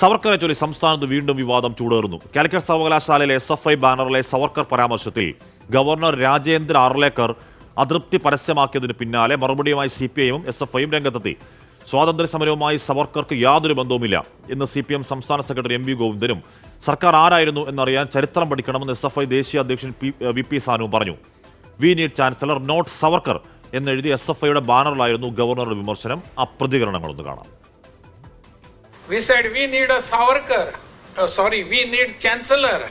സവർക്കറെ ചൊല്ലി സംസ്ഥാനത്ത് വീണ്ടും വിവാദം ചൂടേറുന്നു. കാലിക്കറ്റ് സർവകലാശാലയിലെ എസ് എഫ് ഐ ബാനറിലെ സവർക്കർ പരാമർശത്തിൽ ഗവർണർ രാജേന്ദ്ര അർലേക്കർ അതൃപ്തി പരസ്യമാക്കിയതിന് പിന്നാലെ മറുപടിയുമായി സി പി ഐയും എസ് എഫ് ഐയും രംഗത്തെത്തി. സ്വാതന്ത്ര്യ സമരവുമായി സവർക്കർക്ക് യാതൊരു ബന്ധവുമില്ല എന്ന് സി പി എം സംസ്ഥാന സെക്രട്ടറി എം വി ഗോവിന്ദനും സർക്കാർ ആരായിരുന്നു എന്നറിയാൻ ചരിത്രം പഠിക്കണമെന്ന് എസ് എഫ് ഐ ദേശീയ അധ്യക്ഷൻ വി പി സാനുവും പറഞ്ഞു. We need chancellor not Savarkar എന്നെഴുതി S F ഐയുടെ ബാനറിലായിരുന്നു ഗവർണറുടെ വിമർശനം. ആ പ്രതികരണങ്ങളൊന്ന് കാണാം. We said we need a Savarkar. Oh, sorry, we need Chancellor.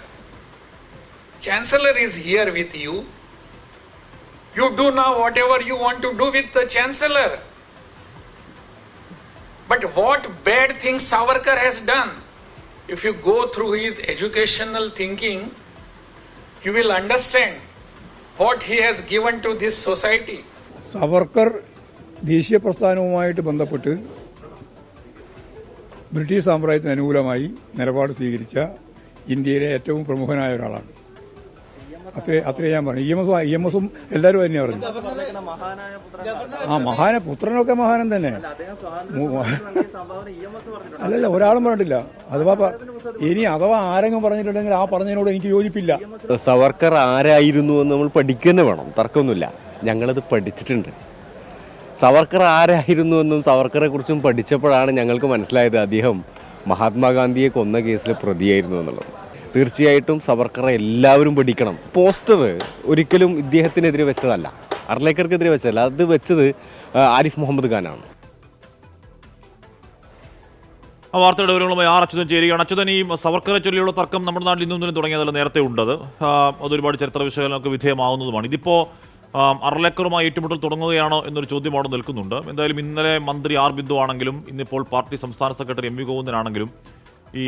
Chancellor is here with you. You do now whatever you want to do with the Chancellor. But what bad things Savarkar has done? If you go through his educational thinking, you will understand what he has given to this society. Savarkar ദേശീയ പ്രസ്ഥാനവുമായിട്ട് ബന്ധപ്പെട്ട് British സാമ്രാജ്യത്തിന് അനുകൂലമായി നിലപാട് സ്വീകരിച്ച ഇന്ത്യയിലെ ഏറ്റവും പ്രമുഖനായ ഒരാളാണ്. അത്രേ അത്രേ ഞാൻ പറഞ്ഞു. E M S E M എസും എല്ലാവരും തന്നെ പറഞ്ഞു. ആ മഹാന പുത്രനൊക്കെ മഹാനം തന്നെ. അല്ലല്ല ഒരാളും പറഞ്ഞിട്ടില്ല. അഥവാ ഇനി അഥവാ ആരെങ്കിലും പറഞ്ഞിട്ടുണ്ടെങ്കിൽ ആ പറഞ്ഞതിനോട് എനിക്ക് യോജിപ്പില്ല. സവർക്കർ ആരായിരുന്നു എന്ന് നമ്മൾ പഠിക്കുക തന്നെ വേണം. തർക്കമൊന്നുമില്ല. ഞങ്ങളത് പഠിച്ചിട്ടുണ്ട്. സവർക്കർ ആരായിരുന്നു എന്നും സവർക്കറെ കുറിച്ചും പഠിച്ചപ്പോഴാണ് ഞങ്ങൾക്ക് മനസ്സിലായത് അദ്ദേഹം മഹാത്മാഗാന്ധിയെ കൊന്ന കേസിൽ പ്രതിയായിരുന്നു എന്നുള്ളത്. തീർച്ചയായിട്ടും സവർക്കറെ എല്ലാവരും പഠിക്കണം പോസ്റ്റർ ഒരിക്കലും ഇദ്ദേഹത്തിനെതിരെ വെച്ചതല്ല. അർലേക്കർക്കെതിരെ വെച്ചതല്ല. അത് വെച്ചത് ആരിഫ് മുഹമ്മദ് ഖാനാണ്. ആ വാർത്തയുടെ വിവരങ്ങളുമായി ആർ അച്യുതൻ ചേരുകയാണ്. അച്യുതൻ ഈ സവർക്കറെ ചൊല്ലിയുള്ള തർക്കം നമ്മുടെ നാട്ടിൽ ഇന്നും തുടങ്ങിയതല്ല നേരത്തെ ഉണ്ടത്. അതൊരുപാട് ചരിത്ര വിശകലനമൊക്കെ വിധേയമാവുന്നതുമാണ്. ഇതിപ്പോൾ അർലേക്കറുമായി ഏറ്റുമുട്ടൽ തുടങ്ങുകയാണോ എന്നൊരു ചോദ്യം അവിടെ നിൽക്കുന്നുണ്ട്. എന്തായാലും ഇന്നലെ മന്ത്രി ആർ ബിന്ദു ആണെങ്കിലും ഇന്നിപ്പോൾ പാർട്ടി സംസ്ഥാന സെക്രട്ടറി എം വി ഗോവിന്ദനാണെങ്കിലും ഈ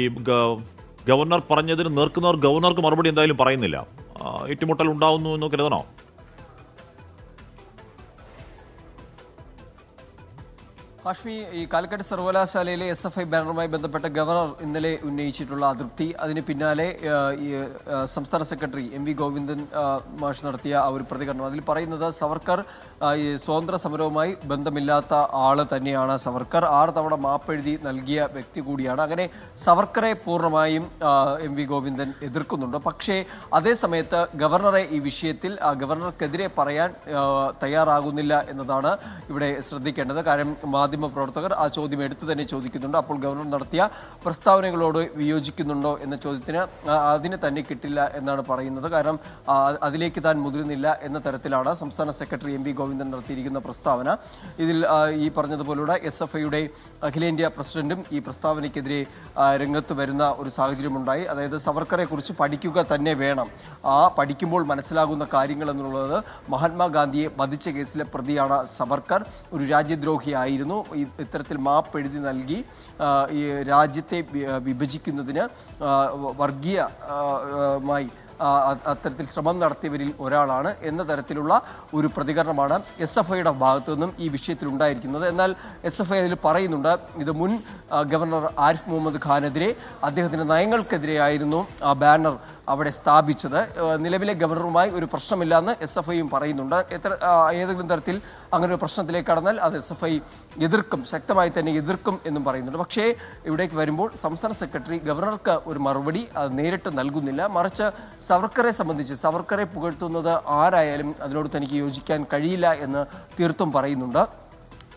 ഗവർണർ പറഞ്ഞതിന് നേർക്കുന്നവർ ഗവർണർക്ക് മറുപടി എന്തായാലും പറയുന്നില്ല. ഏറ്റുമുട്ടൽ ഉണ്ടാവുന്നു എന്ന് കരുതണോ? ഹാഷ്മി ഈ കാലിക്കറ്റ് സർവകലാശാലയിലെ എസ് എഫ് ഐ ബാനറുമായി ബന്ധപ്പെട്ട ഗവർണർ ഇന്നലെ ഉന്നയിച്ചിട്ടുള്ള അതൃപ്തി. അതിന് പിന്നാലെ ഈ സംസ്ഥാന സെക്രട്ടറി എം വി ഗോവിന്ദൻ മാഷ് നടത്തിയ ആ ഒരു പ്രതികരണം. അതിൽ പറയുന്നത് സവർക്കർ ഈ സ്വതന്ത്ര സമരവുമായി ബന്ധമില്ലാത്ത ആൾ തന്നെയാണ് സവർക്കർ. ആറ് തവണ മാപ്പെഴുതി നൽകിയ വ്യക്തി കൂടിയാണ്. അങ്ങനെ സവർക്കറെ പൂർണമായും എം വി ഗോവിന്ദൻ എതിർക്കുന്നുണ്ട്. പക്ഷേ അതേ സമയത്ത് ഗവർണറെ ഈ വിഷയത്തിൽ ഗവർണർക്കെതിരെ പറയാൻ തയ്യാറാകുന്നില്ല എന്നതാണ് ഇവിടെ ശ്രദ്ധിക്കേണ്ടത്. കാരണം മാധ്യമ പ്രവർത്തകർ ആ ചോദ്യം എടുത്തു തന്നെ ചോദിക്കുന്നുണ്ട്. അപ്പോൾ ഗവർണർ നടത്തിയ പ്രസ്താവനകളോട് വിയോജിക്കുന്നുണ്ടോ എന്ന ചോദ്യത്തിന് അതിന് തന്നെ കിട്ടില്ല എന്നാണ് പറയുന്നത്. കാരണം അതിലേക്ക് താൻ മുതിരുന്നില്ല എന്ന തരത്തിലാണ് സംസ്ഥാന സെക്രട്ടറി എം വി ഗോവിന്ദൻ നടത്തിയിരിക്കുന്ന പ്രസ്താവന. ഇതിൽ ഈ പറഞ്ഞതുപോലുള്ള എസ് എഫ് ഐയുടെ അഖിലേന്ത്യാ പ്രസിഡന്റും ഈ പ്രസ്താവനയ്ക്കെതിരെ രംഗത്ത് വരുന്ന ഒരു സാഹചര്യമുണ്ടായി. അതായത് സവർക്കറെ കുറിച്ച് പഠിക്കുക തന്നെ വേണം. ആ പഠിക്കുമ്പോൾ മനസ്സിലാകുന്ന കാര്യങ്ങൾ എന്നുള്ളത് മഹാത്മാഗാന്ധിയെ വധിച്ച കേസിലെ പ്രതിയാണ് സവർക്കർ. ഒരു രാജ്യദ്രോഹിയായിരുന്നു. ഇത്തരത്തിൽ മാപ്പ് എഴുതി നൽകി ഈ രാജ്യത്തെ വിഭജിക്കുന്നതിന് ആ, വർഗീയ ആ, ആ, മായി ആ, അ- അത്തരത്തിൽ ശ്രമം നടത്തിയവരിൽ ഒരാളാണ് എന്ന തരത്തിലുള്ള ഒരു പ്രതികരണമാണ് എസ് എഫ് ഐയുടെ ഭാഗത്തു നിന്നും ഈ വിഷയത്തിൽ ഉണ്ടായിരിക്കുന്നത്. എന്നാൽ എസ് എഫ് ഐ അതിൽ പറയുന്നുണ്ട് ഇത് മുൻ ഗവർണർ ആരിഫ് മുഹമ്മദ് ഖാനെതിരെ അദ്ദേഹത്തിന്റെ നയങ്ങൾക്കെതിരെയായിരുന്നു ആ ബാനർ അവിടെ സ്ഥാപിച്ചത്. നിലവിലെ ഗവർണറുമായി ഒരു പ്രശ്നമില്ലെന്ന് എസ് എഫ് ഐയും പറയുന്നുണ്ട്. എത്ര ഏതെങ്കിലും തരത്തിൽ അങ്ങനെ ഒരു പ്രശ്നത്തിലേക്ക് കടന്നാൽ അത് എസ് എഫ് ഐ എതിർക്കും ശക്തമായി തന്നെ എതിർക്കും എന്നും പറയുന്നുണ്ട്. പക്ഷേ ഇവിടേക്ക് വരുമ്പോൾ സംസ്ഥാന സെക്രട്ടറി ഗവർണർക്ക് ഒരു മറുപടി അത് നേരിട്ട് നൽകുന്നില്ല. മറിച്ച് സവർക്കറെ സംബന്ധിച്ച് സവർക്കറെ പുകഴ്ത്തുന്നത് ആരായാലും അതിനോട് തനിക്ക് യോജിക്കാൻ കഴിയില്ല എന്ന് തീർത്തും പറയുന്നുണ്ട്.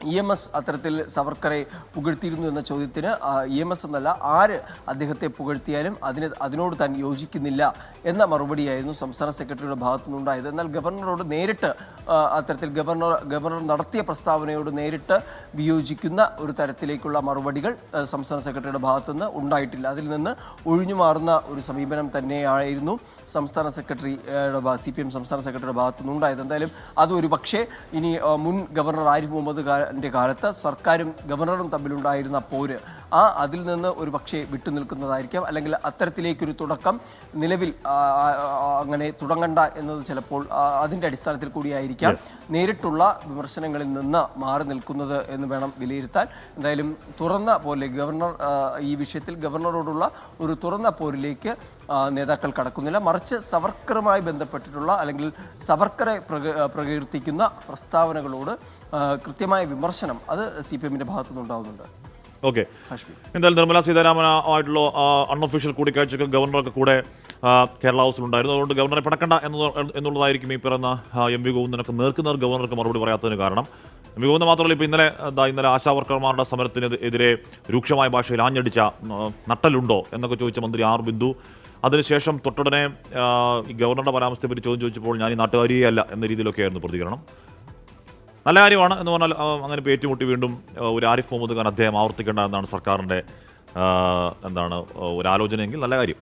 ഇ എം എസ് അത്തരത്തിൽ സവർക്കറെ പുകഴ്ത്തിയിരുന്നു എന്ന ചോദ്യത്തിന് ഇ എം എസ് എന്നല്ല ആര് അദ്ദേഹത്തെ പുകഴ്ത്തിയാലും അതിന് അതിനോട് താൻ യോജിക്കുന്നില്ല എന്ന മറുപടിയായിരുന്നു സംസ്ഥാന സെക്രട്ടറിയുടെ ഭാഗത്തു നിന്നുണ്ടായത് എന്നാൽ ഗവർണറോട് നേരിട്ട് അത്തരത്തിൽ ഗവർണർ ഗവർണർ നടത്തിയ പ്രസ്താവനയോട് നേരിട്ട് വിയോജിക്കുന്ന ഒരു തരത്തിലേക്കുള്ള മറുപടികൾ സംസ്ഥാന സെക്രട്ടറിയുടെ ഭാഗത്തുനിന്ന് ഉണ്ടായിട്ടില്ല. അതിൽ നിന്ന് ഒഴിഞ്ഞു മാറുന്ന ഒരു സമീപനം തന്നെയായിരുന്നു സംസ്ഥാന സെക്രട്ടറിയുടെ സി പി എം സംസ്ഥാന സെക്രട്ടറിയുടെ ഭാഗത്തുനിന്ന് ഉണ്ടായത് എന്തായാലും അത് പക്ഷേ ഇനി മുൻ ഗവർണർ ആരിഫ് മുഹമ്മദ് ഖാന്റെ കാലത്ത് സർക്കാരും ഗവർണറും തമ്മിലുണ്ടായിരുന്ന പോര് ആ അതിൽ നിന്ന് ഒരു പക്ഷേ വിട്ടുനിൽക്കുന്നതായിരിക്കാം അല്ലെങ്കിൽ അത്തരത്തിലേക്കൊരു തുടക്കം നിലവിൽ അങ്ങനെ തുടങ്ങണ്ട എന്നത് ചിലപ്പോൾ അതിന്റെ അടിസ്ഥാനത്തിൽ കൂടിയായിരിക്കാം നേരിട്ടുള്ള വിമർശനങ്ങളിൽ നിന്ന് മാറി നിൽക്കുന്നത് എന്ന് വേണം വിലയിരുത്താൻ. എന്തായാലും തുറന്ന പോലെ ഗവർണർ ഈ വിഷയത്തിൽ ഗവർണറോടുള്ള ഒരു തുറന്ന പോരിലേക്ക് നേതാക്കൾ കടക്കുന്നില്ല. മറിച്ച് സവർക്കറുമായി ബന്ധപ്പെട്ടിട്ടുള്ള അല്ലെങ്കിൽ സവർക്കറെ പ്രക- പ്രകീർത്തിക്കുന്ന പ്രസ്താവനകളോട് കൃത്യമായ വിമർശനം അത് സി പി എമ്മിന്റെ ഭാഗത്തുനിന്നുണ്ടാവുന്നുണ്ട് ഓക്കെ. എന്തായാലും നിർമ്മല സീതാരാമനുമായിട്ടുള്ള അൺഒഫീഷ്യൽ കൂടിക്കാഴ്ചക്ക് ഗവർണറൊക്കെ കൂടെ കേരള ഹൗസിൽ ഉണ്ടായിരുന്നു അതുകൊണ്ട് ഗവർണറെ പടക്കണ്ട എന്നത് എന്നുള്ളതായിരിക്കും ഈ പറയുന്ന ആ, എം വി ഗോവിന്ദനൊക്കെ നേർക്കുനേർ ഗവർണർക്ക് മറുപടി പറയാത്തതിന് കാരണം. എം വി ഗോവിന്ദൻ മാത്രമല്ല ഇപ്പോൾ ഇന്നലെ ഇന്നലെ ആശാ വർക്കർമാരുടെ സമരത്തിന് എതിരെ രൂക്ഷമായ ഭാഷയിൽ ആഞ്ഞടിച്ച നട്ടലുണ്ടോ എന്നൊക്കെ ചോദിച്ച മന്ത്രി ആർ ബിന്ദു. അതിനുശേഷം തൊട്ടുടനെ ഗവർണറുടെ പരാമർശത്തെപ്പറ്റി ചോദ്യം ചോദിച്ചപ്പോൾ ഞാൻ ഈ നാട്ടുകാരിയല്ല എന്ന രീതിയിലൊക്കെയായിരുന്നു പ്രതികരണം. നല്ല കാര്യമാണ് എന്ന് പറഞ്ഞാൽ അങ്ങനെ പേറ്റുമുട്ടി വീണ്ടും ഒരു ആരിഫ് മുഹമ്മദ് ഖാൻ അദ്ദേഹം ആവർത്തിക്കേണ്ട എന്നാണ് സർക്കാരിന്റെ എന്താണ് ഒരു ആലോചനയെങ്കിൽ നല്ല കാര്യം.